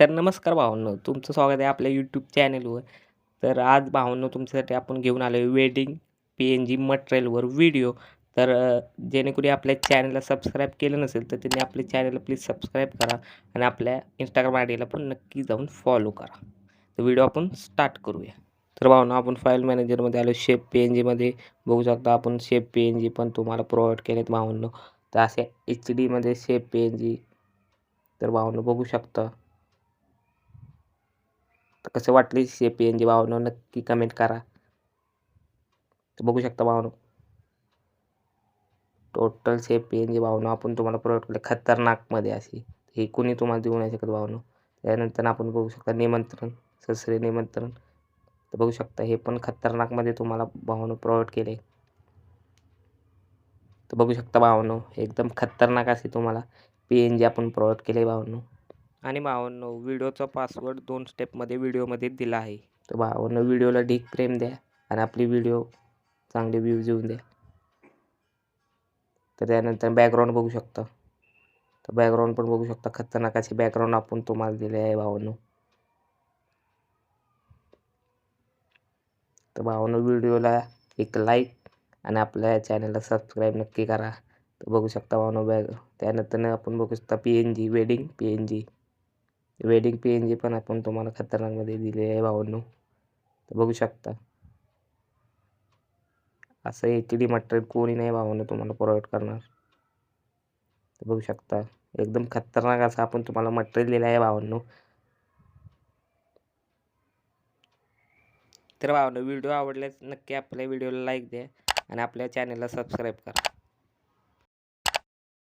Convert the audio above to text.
तर नमस्कार भावांनो तुमचं स्वागत आहे आपल्या यूट्यूब चॅनलवर तर आज भावांनो तुमच्यासाठी आपण घेऊन आलो आहे वेडिंग पी एन जी मटेरियलवर व्हिडिओ तर जेणेकरून आपल्या चॅनलला सबस्क्राईब केलं नसेल तर त्यांनी आपल्या चॅनलला प्लीज सबस्क्राईब करा आणि आपल्या इंस्टाग्राम आय डीला पण नक्की जाऊन फॉलो करा. तर व्हिडिओ आपण स्टार्ट करूया. तर भावना आपण फाईल मॅनेजरमध्ये आलो शेप पी एन जीमध्ये बघू शकता आपण शेप पी एन जी पण तुम्हाला प्रोव्हाइड केलेत भावांनो. तर असे एच डीमध्ये शेप पी एन जी तर भावांनो बघू शकता. कसं वाटले सी पी एन जी भावनं नक्की कमेंट करा. तर बघू शकता भावनो. Total C P N G भावनं आपण तुम्हाला प्रोव्हाइड केलं खतरनाकमध्ये अशी. हे कोणी तुम्हाला देऊ नाही शकत भावनो. त्यानंतर आपण बघू शकता निमंत्रण ससरे निमंत्रण. तर बघू शकता हे पण खतरनाकमध्ये तुम्हाला भावनं प्रोव्हाइड केले तर बघू शकता भावनो एकदम खतरनाक असे तुम्हाला पी एन जी आपण प्रोव्हाइड केले भावनो. आणि भावांनो व्हिडिओचा पासवर्ड दोन स्टेपमध्ये व्हिडिओमध्ये दिला आहे. तर भावांनो व्हिडिओला ढीक प्रेम द्या आणि आपली व्हिडिओ चांगले व्ह्यूज येऊन द्या. तर त्यानंतर बॅकग्राऊंड बघू शकता. तर बॅकग्राऊंड पण बघू शकता. खतरनाक असे बॅकग्राऊंड आपण तुम्हाला दिले आहे भावांनो. तर भावांनो व्हिडिओला एक लाईक आणि आपल्या चॅनलला सबस्क्राईब नक्की करा. तर बघू शकता भावांनो बॅग त्यानंतर आपण बघू शकता P N G wedding P N G wedding P N G पण आपण तुम्हाला खतरनाकमध्ये दिले आहे भावांनो. तर बघू शकता. असं एच डी मटेरियल कोणी नाही भावांनो तुम्हाला प्रोव्हाइड करणार. तर बघू शकता. एकदम खतरनाक असं आपण तुम्हाला मटेरियल दिलं आहे भावांनो. तर भावांनो व्हिडिओ आवडल्यास नक्की आपल्या व्हिडिओला लाईक द्या आणि आपल्या चॅनलला सबस्क्राईब करा.